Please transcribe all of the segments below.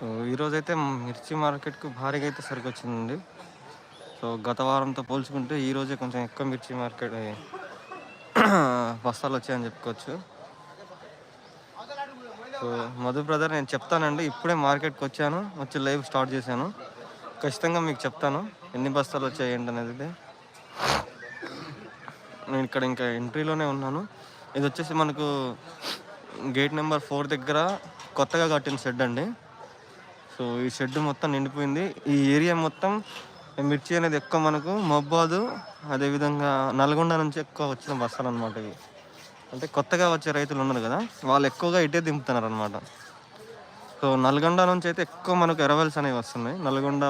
So ఈరోజైతే మిర్చి మార్కెట్కు భారీగా అయితే సరుకు వచ్చిందండి సో గత వారంతో పోల్చుకుంటే ఈరోజే కొంచెం ఎక్కువ మిర్చి మార్కెట్ బస్తాలు వచ్చాయని చెప్పుకోవచ్చు. సో మధు బ్రదర్ నేను చెప్తానండి ఇప్పుడే మార్కెట్కి వచ్చాను వచ్చి లైవ్ స్టార్ట్ చేశాను. ఖచ్చితంగా మీకు చెప్తాను ఎన్ని బస్తాలు వచ్చాయి ఏంటి అనేది. నేను ఇక్కడ ఇంకా ఎంట్రీలోనే ఉన్నాను. ఇది వచ్చేసి మనకు గేట్ నెంబర్ ఫోర్ దగ్గర కొత్తగా కట్టిన షెడ్ అండి. సో ఈ షెడ్ మొత్తం నిండిపోయింది. ఈ ఏరియా మొత్తం మిర్చి అనేది ఎక్కువ మనకు మబ్బాదు అదేవిధంగా నల్గొండ నుంచి ఎక్కువ వచ్చిన బస్తాలు అనమాట ఇవి. అంటే కొత్తగా వచ్చే రైతులు ఉన్నారు కదా వాళ్ళు ఎక్కువగా ఇటే దింపుతున్నారు అనమాట సో నల్గొండ నుంచి అయితే ఎక్కువ మనకు ఎరవల్స్ అనేవి వస్తున్నాయి. నల్గొండ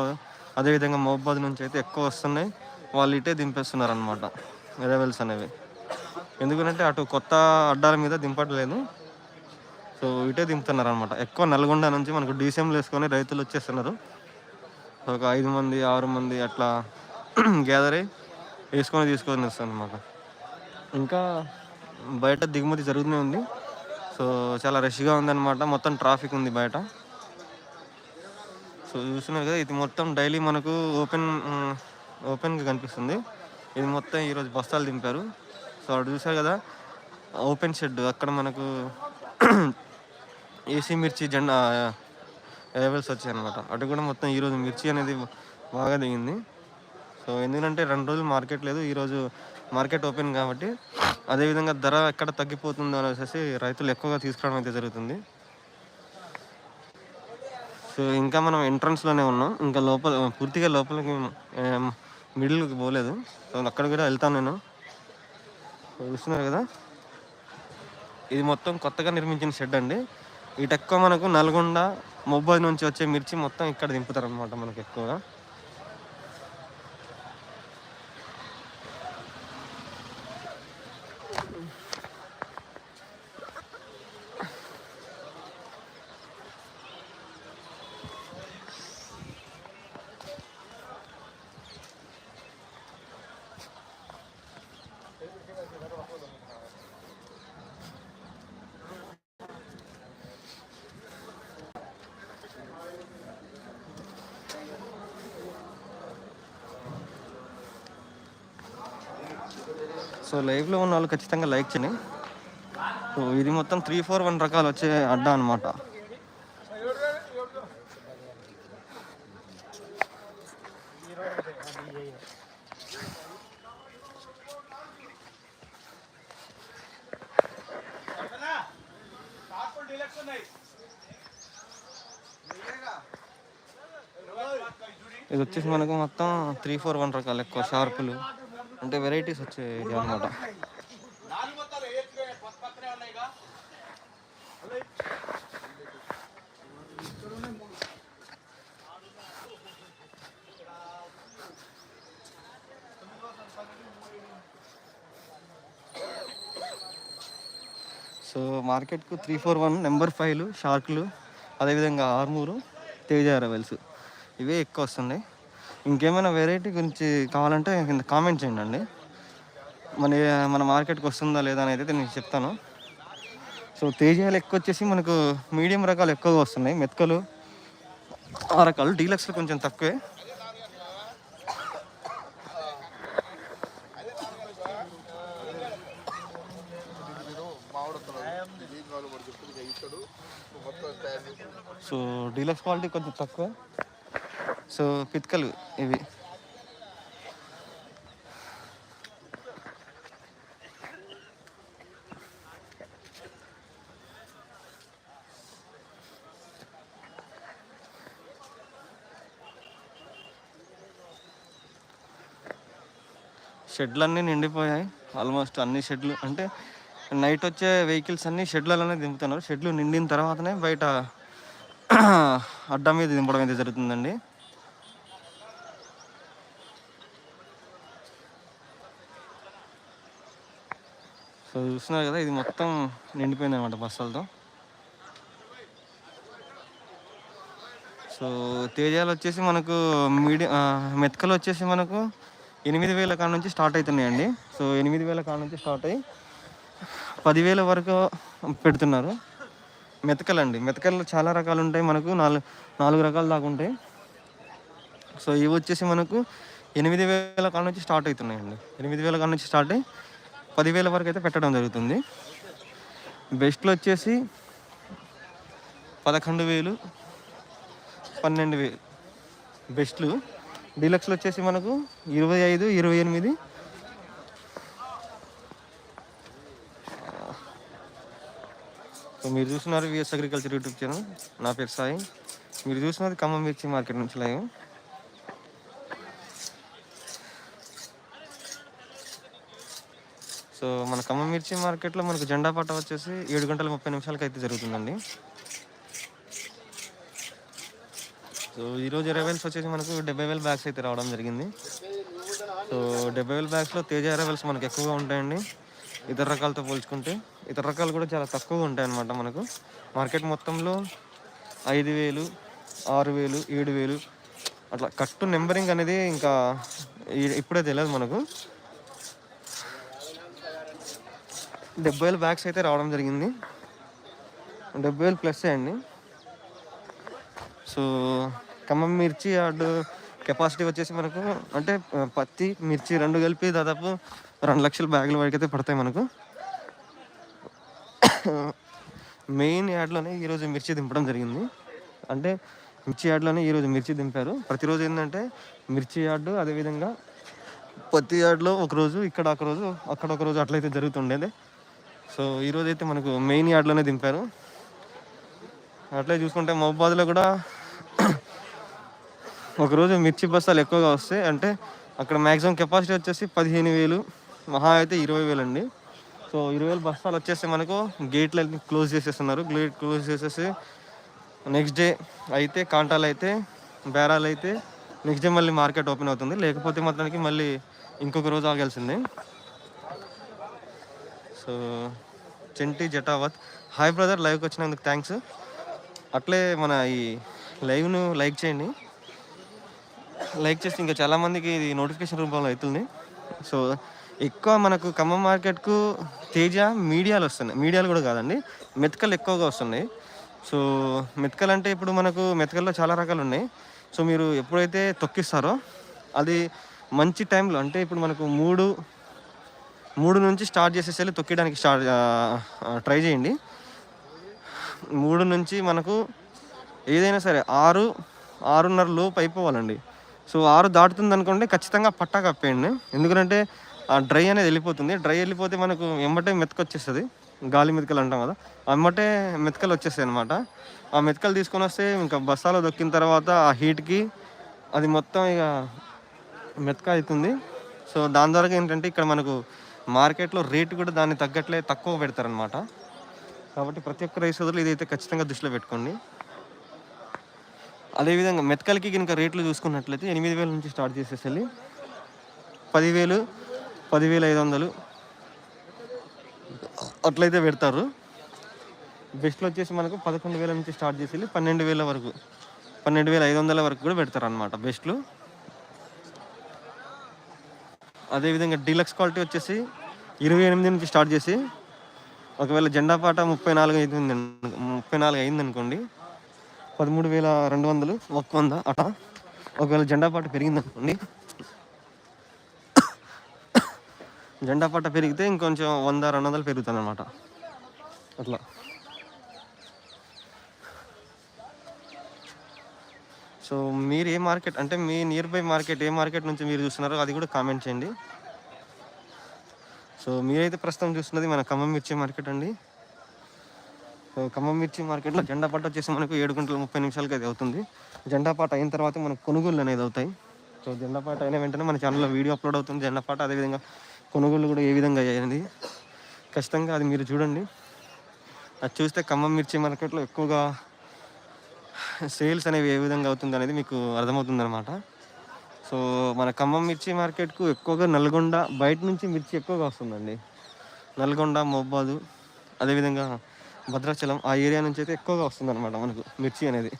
అదేవిధంగా మహబాద్ నుంచి అయితే ఎక్కువ వస్తున్నాయి. వాళ్ళు ఇటే దింపేస్తున్నారు అనమాట ఎరవల్స్ అనేవి. ఎందుకంటే అటు కొత్త అడ్డాల మీద దింపట్లేదు. సో ఇటే దింపుతున్నారు అనమాట ఎక్కువ నల్గొండ నుంచి మనకు డీసీఎంలు వేసుకొని రైతులు వచ్చేస్తున్నారు. ఒక ఐదు మంది ఆరు మంది అట్లా గ్యాదర్ అయ్యి వేసుకొని తీసుకొని వస్తుంది అనమాట ఇంకా బయట దిగుమతి జరుగుతూనే ఉంది. సో చాలా రష్గా ఉందన్నమాట. మొత్తం ట్రాఫిక్ ఉంది బయట. సో చూస్తున్నారు కదా ఇది మొత్తం డైలీ మనకు ఓపెన్ ఓపెన్గా కనిపిస్తుంది. ఇది మొత్తం ఈరోజు బస్తాలు దింపారు. సో అక్కడ చూసారు కదా ఓపెన్ షెడ్ అక్కడ మనకు ఏసీ మిర్చి జెండా లెవెల్స్ వచ్చాయి అనమాట అటు కూడా మొత్తం ఈరోజు మిర్చి అనేది బాగా దిగింది. సో ఎందుకంటే రెండు రోజులు మార్కెట్ లేదు ఈరోజు మార్కెట్ ఓపెన్ కాబట్టి అదేవిధంగా ధర ఎక్కడ తగ్గిపోతుందో అనేసి రైతులు ఎక్కువగా తీసుకురావడం అయితే జరుగుతుంది. సో ఇంకా మనం ఎంట్రన్స్లోనే ఉన్నాం. ఇంకా లోపల పూర్తిగా లోపలికి మిడిల్కి పోలేదు. సో అక్కడ కూడా వెళ్తాను నేను. చూస్తున్నారు కదా? ఇది మొత్తం కొత్తగా నిర్మించిన షెడ్ అండి. ఇటు ఎక్కువ మనకు నల్గొండ మొబైల్ నుంచి వచ్చే మిర్చి మొత్తం ఇక్కడ దింపుతారు అనమాట మనకు ఎక్కువగా. సో లైవ్లో ఉన్న వాళ్ళు ఖచ్చితంగా లైక్ చేయండి. సో ఇది మొత్తం త్రీ ఫోర్ వన్ రకాలు వచ్చే అడ్డా అనమాట ఇది వచ్చేసి మనకు మొత్తం త్రీ ఫోర్ వన్ రకాలు ఎక్కువ షార్పులు. అంటే వెరైటీస్ వచ్చాయి అనమాట సో మార్కెట్కు త్రీ ఫోర్ వన్ నెంబర్ ఫైవ్లు షార్క్లు అదేవిధంగా ఆర్మూరు తేజ రెవెల్స్ ఇవే ఎక్కువ వస్తున్నాయి. ఇంకేమైనా వెరైటీ గురించి కావాలంటే కింద కామెంట్ చేయండి అండి మన మన మార్కెట్కి వస్తుందా లేదా అనేది అయితే నేను చెప్తాను. సో తేజాలు ఎక్కువ వచ్చేసి మనకు మీడియం రకాలు ఎక్కువగా వస్తున్నాయి. మెతకలు ఆ రకాలు డీలక్స్లు కొంచెం తక్కువే. సో డీలక్స్ క్వాలిటీ కొంచెం తక్కువ. సో పిత్కలు ఇవి. షెడ్లన్నీ నిండిపోయాయి. ఆల్మోస్ట్ అన్ని షెడ్లు అంటే నైట్ వచ్చే వెహికల్స్ అన్ని షెడ్లలోనే దింపుతున్నారు. షెడ్లు నిండిన తర్వాతనే బయట అడ్డా మీద దింపడం అయితే జరుగుతుందండి సో చూస్తున్నారు కదా ఇది మొత్తం నిండిపోయింది అనమాట బస్సులతో. సో తేజాలు వచ్చేసి మనకు మీడియం మెతకలు వచ్చేసి మనకు ఎనిమిది వేల కాడ నుంచి స్టార్ట్ అవుతున్నాయండి. సో ఎనిమిది వేల కాడ నుంచి స్టార్ట్ అయ్యి పదివేల వరకు పెడుతున్నారు. మెతకలు అండి మెతకలు చాలా రకాలు ఉంటాయి మనకు నాలుగు నాలుగు రకాలు దాకా ఉంటాయి. సో ఇవి వచ్చేసి మనకు ఎనిమిది వేల కాడ నుంచి స్టార్ట్ అవుతున్నాయండి. ఎనిమిది వేల కాడ నుంచి స్టార్ట్ అయ్యి పదివేల వరకు అయితే పెట్టడం జరుగుతుంది. బెస్ట్లో వచ్చేసి పదకొండు వేలు పన్నెండు వేలు బెస్ట్లు. డీలక్స్లు వచ్చేసి మనకు ఇరవై ఐదు ఇరవై ఎనిమిది. సో మీరు చూస్తున్నారు విఎస్ అగ్రికల్చర్ యూట్యూబ్ ఛానల్. నా పేరు సాయి. మీరు చూస్తున్నది ఖమ్మం మిర్చి మార్కెట్ నుంచి లైవ్. సో మన ఖమ్మం మిర్చి మార్కెట్లో మనకు జెండా పట్ట వచ్చేసి ఏడు గంటల ముప్పై నిమిషాలకి అయితే జరుగుతుందండి. సో ఈరోజు అరైవల్స్ వచ్చేసి మనకు డెబ్బై వేల బ్యాగ్స్ అయితే రావడం జరిగింది. సో డెబ్బై వేల బ్యాగ్స్లో తేజ అరైవల్స్ మనకు ఎక్కువగా ఉంటాయండి. ఇతర రకాలతో పోల్చుకుంటే ఇతర రకాలు కూడా చాలా తక్కువగా ఉంటాయన్నమాట మనకు. మార్కెట్ మొత్తంలో ఐదు వేలు ఆరు వేలు ఏడు వేలు అట్లా కట్టు నెంబరింగ్ అనేది ఇంకా ఇప్పుడే తెలియదు మనకు. డెబ్బై వేల బ్యాగ్స్ అయితే రావడం జరిగింది. డెబ్బై వేలు ప్లస్ అండి. సో ఖమ్మం మిర్చి యార్డు కెపాసిటీ వచ్చేసి మనకు అంటే పత్తి మిర్చి రెండు కలిపి దాదాపు రెండు లక్షల బ్యాగుల వరకు అయితే పడతాయి మనకు. మెయిన్ యార్డ్లోనే ఈరోజు మిర్చి దింపడం జరిగింది. అంటే మిర్చి యార్డ్లోనే ఈరోజు మిర్చి దింపారు. ప్రతిరోజు ఏంటంటే మిర్చి యార్డు అదేవిధంగా పత్తి యార్డ్లో ఒకరోజు ఇక్కడ ఒకరోజు అక్కడ ఒక రోజు అట్లయితే జరుగుతుండేది. సో ఈరోజు అయితే మనకు మెయిన్ యార్డ్లోనే దింపారు. అట్లే చూసుకుంటే మహబాద్లో కూడా ఒకరోజు మిర్చి బస్తాలు ఎక్కువగా వస్తాయి. అంటే అక్కడ మ్యాక్సిమం కెపాసిటీ వచ్చేసి పదిహేను వేలు మహా అయితే ఇరవై వేలు అండి. సో ఇరవై వేలు బస్తాలు వచ్చేసి మనకు గేట్లు క్లోజ్ చేసేస్తున్నారు. గేట్ క్లోజ్ చేసేసి నెక్స్ట్ డే అయితే కాంటాలు అయితే బేరాలు అయితే నెక్స్ట్ డే మళ్ళీ మార్కెట్ ఓపెన్ అవుతుంది. లేకపోతే మాత్రానికి మళ్ళీ ఇంకొక రోజు ఆగాల్సిందే. So Chenti Jatavath. Hi brother లైవ్కి వచ్చినందుకు థ్యాంక్స్ అట్లే మన ఈ లైవ్ను లైక్ చేయండి. లైక్ చేస్తే ఇంకా చాలామందికి ఇది నోటిఫికేషన్ రూపంలో అవుతుంది. సో ఎక్కువ మనకు ఖమ్మం మార్కెట్కు తేజ మీడియాలు వస్తున్నాయి. మీడియాలు కూడా కాదండి మెతకలు ఎక్కువగా వస్తున్నాయి. సో మెతకలు అంటే ఇప్పుడు మనకు మెతకల్లో చాలా రకాలు ఉన్నాయి. సో మీరు ఎప్పుడైతే తొక్కిస్తారో అది మంచి టైంలో అంటే ఇప్పుడు మనకు మూడు మూడు నుంచి స్టార్ట్ చేసేసి తొక్కడానికి స్టార్ట్ ట్రై చేయండి. మూడు నుంచి మనకు ఏదైనా సరే ఆరు ఆరున్నర లోపు అయిపోవాలండి. సో ఆరు దాటుతుంది అనుకోండి ఖచ్చితంగా పట్టా కప్పేయండి. ఎందుకంటే ఆ డ్రై అనేది వెళ్ళిపోతుంది. డ్రై వెళ్ళిపోతే మనకు ఎమ్మటే మెతక వచ్చేస్తుంది గాలి మెతకలు అంటాం కదా అమ్మటే మెతకలు వచ్చేస్తాయి అనమాట ఆ మెతకలు తీసుకొని వస్తే ఇంకా బస్సాలో దొక్కిన తర్వాత ఆ హీట్కి అది మొత్తం ఇక మెతక అవుతుంది. సో దాని ద్వారా ఏంటంటే ఇక్కడ మనకు మార్కెట్లో రేటు కూడా దాన్ని తగ్గట్లే తక్కువ పెడతారనమాట కాబట్టి ప్రతి ఒక్క రైస్ సోదరులు ఇదైతే ఖచ్చితంగా దృష్టిలో పెట్టుకోండి. అదేవిధంగా మెతకలకి కనుక రేట్లు చూసుకున్నట్లయితే ఎనిమిది వేల నుంచి స్టార్ట్ చేసేసి పదివేలు పదివేల ఐదు వందలు అట్లయితే పెడతారు. బెస్ట్లో వచ్చేసి మనకు పదకొండు వేల నుంచి స్టార్ట్ చేసి పన్నెండు వేల వరకు పన్నెండు వేల ఐదు వందల వరకు కూడా పెడతారు అనమాట బెస్ట్లు. అదేవిధంగా డీలక్స్ క్వాలిటీ వచ్చేసి ఇరవై ఎనిమిది నుంచి స్టార్ట్ చేసి ఒకవేళ జెండా పాట ముప్పై నాలుగు అయింది ముప్పై నాలుగు అయింది అనుకోండి పదమూడు వేల రెండు వందలు ఒక్క వంద అట. ఒకవేళ జెండా పాట పెరిగింది అనుకోండి జెండా పాట పెరిగితే ఇంకొంచెం వంద రెండు వందలు పెరుగుతుంది అనమాట అట్లా. సో మీరు ఏ మార్కెట్ అంటే మీ నియర్ బై మార్కెట్ ఏ మార్కెట్ నుంచి మీరు చూస్తున్నారో అది కూడా కామెంట్ చేయండి. సో మీరైతే ప్రస్తుతం చూస్తున్నది మన ఖమ్మం మిర్చి మార్కెట్ అండి. సో ఖమ్మం మిర్చి మార్కెట్లో జెండా పాట వచ్చేసి మనకు ఏడు గంటల ముప్పై నిమిషాలకి అది అవుతుంది. జెండా పాట అయిన తర్వాత మనకు కొనుగోలు అనేది అవుతాయి. సో జెండా పాట అయిన వెంటనే మన ఛానల్లో వీడియో అప్లోడ్ అవుతుంది. జెండా పాట అదేవిధంగా కొనుగోలు కూడా ఏ విధంగా అయ్యింది ఖచ్చితంగా అది మీరు చూడండి. అది చూస్తే ఖమ్మం మిర్చి మార్కెట్లో ఎక్కువగా సేల్స్ అనేవి ఏ విధంగా అవుతుంది అనేది మీకు అర్థమవుతుంది అనమాట సో మన ఖమ్మం మిర్చి మార్కెట్కు ఎక్కువగా నల్గొండ బయట నుంచి మిర్చి ఎక్కువగా వస్తుందండి. నల్గొండ మొబ్బాదు అదేవిధంగా భద్రాచలం ఆ ఏరియా నుంచి అయితే ఎక్కువగా వస్తుందన్నమాట మనకు మిర్చి అనేది.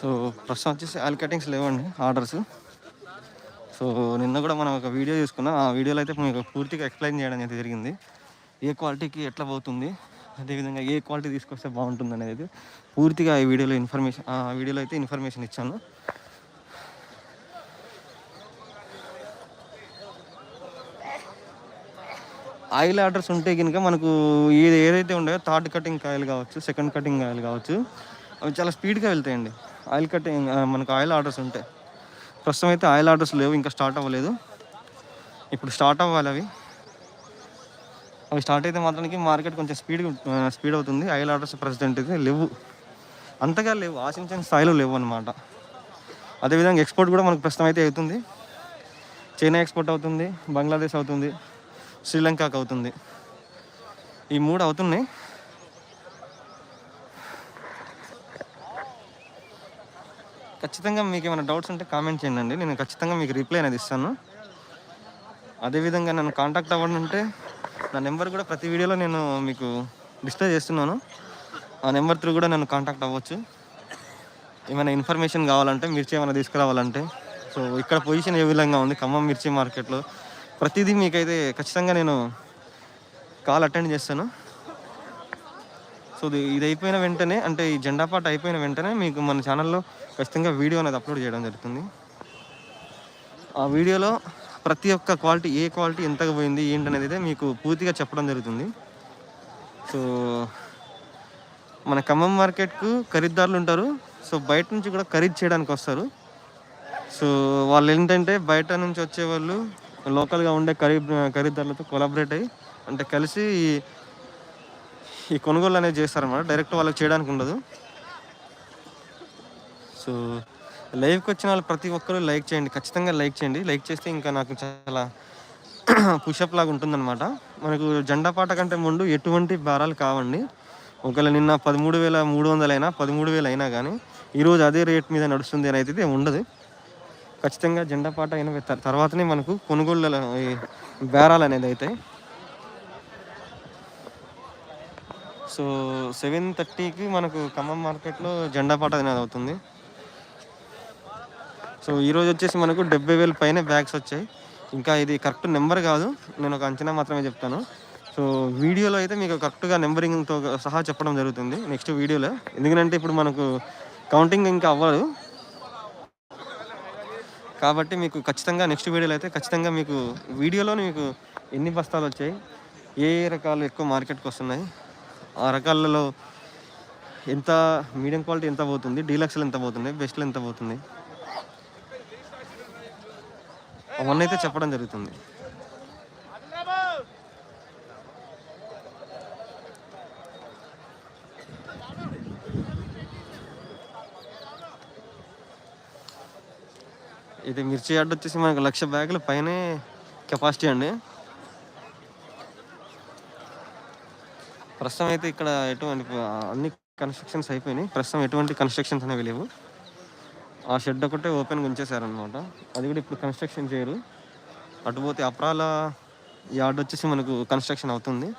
సో ప్రస్తుతం వచ్చేసి ఆయిల్ కటింగ్స్ లేవండి ఆర్డర్స్. సో నిన్న కూడా మనం ఒక వీడియో చూసుకున్నాం. ఆ వీడియోలో అయితే మీకు పూర్తిగా ఎక్స్ప్లెయిన్ చేయడం అయితే జరిగింది. ఏ క్వాలిటీకి ఎట్లా పోతుంది అదేవిధంగా ఏ క్వాలిటీ తీసుకొస్తే బాగుంటుంది అనేది పూర్తిగా ఈ వీడియోలో ఇన్ఫర్మేషన్ ఆ వీడియోలో అయితే ఇన్ఫర్మేషన్ ఇచ్చాను. ఆయిల్ ఆర్డర్స్ ఉంటే కనుక మనకు ఏది ఏదైతే ఉండయో థర్డ్ కటింగ్ ఆయిల్ కావచ్చు సెకండ్ కటింగ్ ఆయిల్ కావచ్చు అవి చాలా స్పీడ్గా వెళ్తాయండి. ఆయిల్ కటింగ్ మనకు ఆయిల్ ఆర్డర్స్ ఉంటాయి ప్రస్తుతం అయితే ఆయిల్ ఆర్డర్స్ లేవు ఇంకా స్టార్ట్ అవ్వలేదు. ఇప్పుడు స్టార్ట్ అవ్వాలి అవి. అవి స్టార్ట్ అయితే మాత్రానికి మార్కెట్ కొంచెం స్పీడ్ స్పీడ్ అవుతుంది. ఆయిల్ ఆర్డర్స్ ప్రెసిడెంట్ అయితే లేవు. అంతగా లేవు ఆశించిన స్థాయిలో లేవు అనమాట అదేవిధంగా ఎక్స్పోర్ట్ కూడా మనకు ప్రస్తుతం అయితే అవుతుంది. చైనా ఎక్స్పోర్ట్ అవుతుంది బంగ్లాదేశ్ అవుతుంది. శ్రీలంకకు అవుతుంది ఈ మూడు అవుతున్నాయి ఖచ్చితంగా మీకు ఏమైనా డౌట్స్ ఉంటే కామెంట్ చేయండి. నేను ఖచ్చితంగా మీకు రిప్లై అనేది ఇస్తాను. అదేవిధంగా నన్ను కాంటాక్ట్ అవ్వండి అంటే నా నెంబర్ కూడా ప్రతి వీడియోలో నేను మీకు డిస్ప్లే చేస్తున్నాను. ఆ నెంబర్ త్రూ కూడా నన్ను కాంటాక్ట్ అవ్వచ్చు. ఏమైనా ఇన్ఫర్మేషన్ కావాలంటే మిర్చి ఏమైనా తీసుకురావాలంటే. సో ఇక్కడ పొజిషన్ ఏ విధంగా ఉంది? ఖమ్మం మిర్చి మార్కెట్లో. ప్రతిదీ మీకైతే ఖచ్చితంగా నేను కాల్ అటెండ్ చేస్తాను. సో ఇది అయిపోయిన వెంటనే అంటే ఈ జెండా పాట అయిపోయిన వెంటనే మీకు మన ఛానల్లో ఖచ్చితంగా వీడియో అనేది అప్లోడ్ చేయడం జరుగుతుంది. ఆ వీడియోలో ప్రతి ఒక్క క్వాలిటీ ఏ క్వాలిటీ ఎంతగా పోయింది ఏంటనేది అయితే మీకు పూర్తిగా చెప్పడం జరుగుతుంది. సో మన ఖమ్మం మార్కెట్కు ఖరీదారులు ఉంటారు. సో బయట నుంచి కూడా ఖరీదు చేయడానికి వస్తారు. సో వాళ్ళు ఏంటంటే బయట నుంచి వచ్చేవాళ్ళు లోకల్గా ఉండే ఖరీద్ ఖరీదారులతో కొలాబరేట్ అయ్యి అంటే కలిసి ఈ- ఈ కొనుగోలు అనేది చేస్తారన్నమాట. డైరెక్ట్ వాళ్ళకి చేయడానికి ఉండదు. సో లైవ్కి వచ్చిన వాళ్ళు ప్రతి ఒక్కరు లైక్ చేయండి. ఖచ్చితంగా లైక్ చేయండి. లైక్ చేస్తే ఇంకా నాకు చాలా పుషప్ లాగా ఉంటుందన్నమాట. మనకు జెండా పాట కంటే ముందు ఎటువంటి భారాలు కావండి. ఒకవేళ నిన్న పదమూడు వేల మూడు వందలైనా పదమూడు వేలు అయినా కానీ ఈరోజు అదే రేట్ మీద నడుస్తుంది అని అయితే ఉండదు. ఖచ్చితంగా జెండా పాట అయిన తర్వాతనే మనకు కొనుగోళ్ళ బేరాలు అనేది అవుతాయి సో సెవెన్ థర్టీకి మనకు ఖమ్మం మార్కెట్లో జెండా పాట అనేది అవుతుంది. సో ఈరోజు వచ్చేసి మనకు డెబ్బై వేల పైన బ్యాగ్స్ వచ్చాయి. ఇంకా ఇది కరెక్ట్ నెంబర్ కాదు. నేను ఒక అంచనా మాత్రమే చెప్తాను. సో వీడియోలో అయితే మీకు కరెక్ట్గా నెంబరింగ్తో సహా చెప్పడం జరుగుతుంది నెక్స్ట్ వీడియోలో. ఎందుకంటే ఇప్పుడు మనకు కౌంటింగ్ ఇంకా అవ్వదు. కాబట్టి మీకు ఖచ్చితంగా నెక్స్ట్ వీడియోలో అయితే ఖచ్చితంగా మీకు వీడియోలో మీకు ఎన్ని బస్తాలు వచ్చాయి ఏ ఏ రకాలు ఎక్కువ మార్కెట్కి వస్తున్నాయి ఆ రకాలలో ఎంత మీడియం క్వాలిటీ ఎంత పోతుంది డీలక్స్లు ఎంత పోతుంది బెస్ట్లు ఎంత పోతుంది అవన్నీ అయితే చెప్పడం జరుగుతుంది. ఇది మిర్చి యార్డ్ వచ్చేసి మనకు లక్ష బ్యాగుల పైనే కెపాసిటీ అండి. ప్రస్తుతం అయితే ఇక్కడ ఎటువంటి అన్ని కన్స్ట్రక్షన్స్ అయిపోయినాయి. ప్రస్తుతం ఎటువంటి కన్స్ట్రక్షన్స్ అనేవి లేవు. ఆ షెడ్ ఒకటే ఓపెన్గా ఉంచేశారనమాట అది కూడా ఇప్పుడు కన్స్ట్రక్షన్ చేయరు. అటుపోతే అప్రాల యార్డ్ వచ్చేసి మనకు కన్స్ట్రక్షన్ అవుతుంది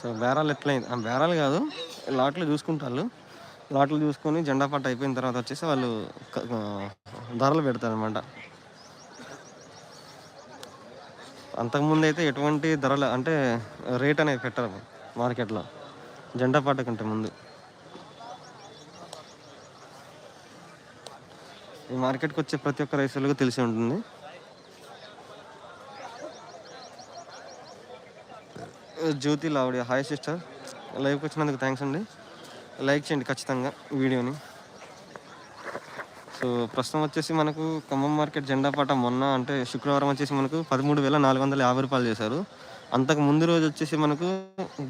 సో బేరాలు ఎట్లయింది? ఆ బేరాలు కాదు. లాట్లు చూసుకుంటారు లాట్లు చూసుకొని జెండా పాట అయిపోయిన తర్వాత వచ్చేసి వాళ్ళు ధరలు పెడతారు అనమాట అంతకుముందు అయితే ఎటువంటి ధరలు అంటే రేట్ అనేది పెట్టరు మార్కెట్లో. జెండా పాట కంటే ముందు. ఈ మార్కెట్కి వచ్చే ప్రతి ఒక్క రైతులకు తెలిసి ఉంటుంది. జ్యోతి లావుడి హాయ్ సిస్టర్ లైవ్కి వచ్చినందుకు థ్యాంక్స్ అండి. లైక్ చేయండి ఖచ్చితంగా వీడియోని. సో ప్రస్తుతం వచ్చేసి మనకు ఖమ్మం మార్కెట్ జెండా పాట మొన్న అంటే శుక్రవారం వచ్చేసి మనకు పదమూడు వేల నాలుగు వందల యాభై రూపాయలు చేశారు. అంతకు ముందు రోజు వచ్చేసి మనకు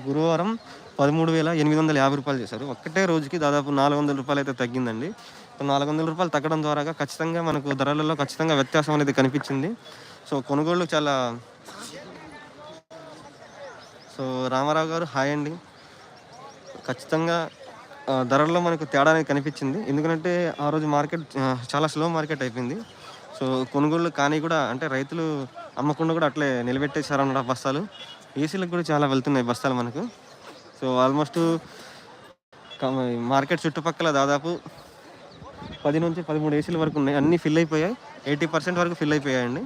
గురువారం పదమూడు వేల ఎనిమిది వందల యాభై రూపాయలు చేశారు. ఒక్కటే రోజుకి దాదాపు నాలుగు వందల రూపాయలు అయితే తగ్గిందండి. నాలుగు వందల రూపాయలు తగ్గడం ద్వారా ఖచ్చితంగా మనకు ధరలలో ఖచ్చితంగా వ్యత్యాసం అనేది కనిపించింది. సో కొనుగోళ్ళు చాలా సో రామారావు గారు హాయ్ అండి. ఖచ్చితంగా ధరల్లో మనకు తేడా అనేది కనిపించింది. ఎందుకంటే ఆ రోజు మార్కెట్ చాలా స్లో మార్కెట్ అయిపోయింది. సో కొనుగోళ్ళు కానీ కూడా అంటే రైతులు అమ్మకుండా కూడా అట్లే నిలబెట్టేశారు అన్నమాట బస్తాలు. ఏసీలకు కూడా చాలా వెళ్తున్నాయి బస్తాలు మనకు. సో ఆల్మోస్ట్ మార్కెట్ చుట్టుపక్కల దాదాపు పది నుంచి పదమూడు ఏసీల వరకు ఉన్నాయి. అన్నీ ఫిల్ అయిపోయాయి. ఎయిటీ పర్సెంట్ వరకు ఫిల్ అయిపోయాయండి.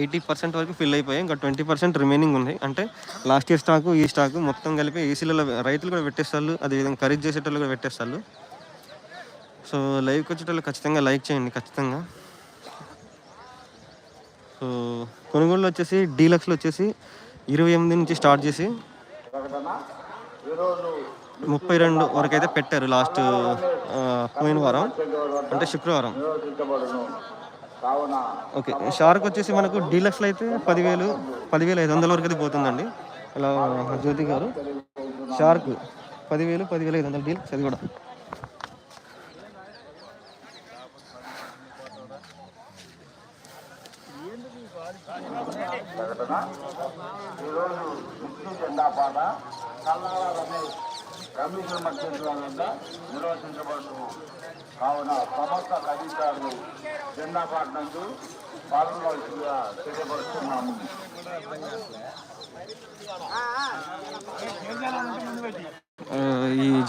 ఎయిటీ పర్సెంట్ వరకు ఫిల్ అయిపోయాయి. ఇంకా ట్వంటీ పర్సెంట్ రిమైనింగ్ ఉంది. అంటే లాస్ట్ ఇయర్ స్టాకు ఈ స్టాకు మొత్తం కలిపి ఏసీలలో రైతులు కూడా పెట్టేస్తారు. అదేవిధంగా ఖరీదు చేసేటోళ్ళు కూడా పెట్టేస్తారు. సో లైవ్కి వచ్చేటోళ్ళు ఖచ్చితంగా లైక్ చేయండి. ఖచ్చితంగా. సో కొనుగోళ్ళు వచ్చేసి డీలక్స్లో వచ్చేసి ఇరవై ఎనిమిది నుంచి స్టార్ట్ చేసి ముప్పై రెండు వరకు అయితే పెట్టారు లాస్ట్ పోయిన వారం. అంటే శుక్రవారం. ఓకే షార్క్ వచ్చేసి మనకు డీలక్స్లో అయితే పదివేలు పదివేలు ఐదు వందల వరకు అయితే పోతుందండి. అలా జ్యోతి గారు. షార్క్ పదివేలు పదివేలు ఐదు వందల డీలక్స్ అది కూడా.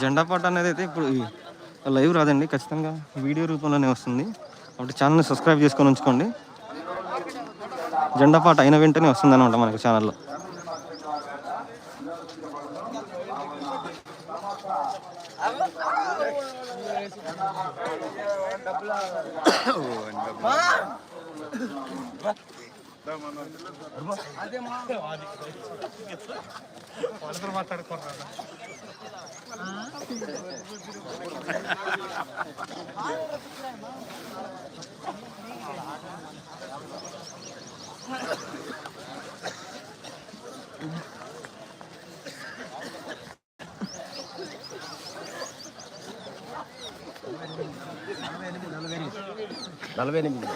జెండా పాట అనేది అయితే ఇప్పుడు లైవ్ రాదండి ఖచ్చితంగా వీడియో రూపంలోనే వస్తుంది. కాబట్టి ఛానల్ని సబ్స్క్రైబ్ చేసుకొని ఉంచుకోండి. జెండా పాట అయిన వెంటనే వస్తుంది అనమాట మనకు ఛానల్లో. నలభై ఎనిమిది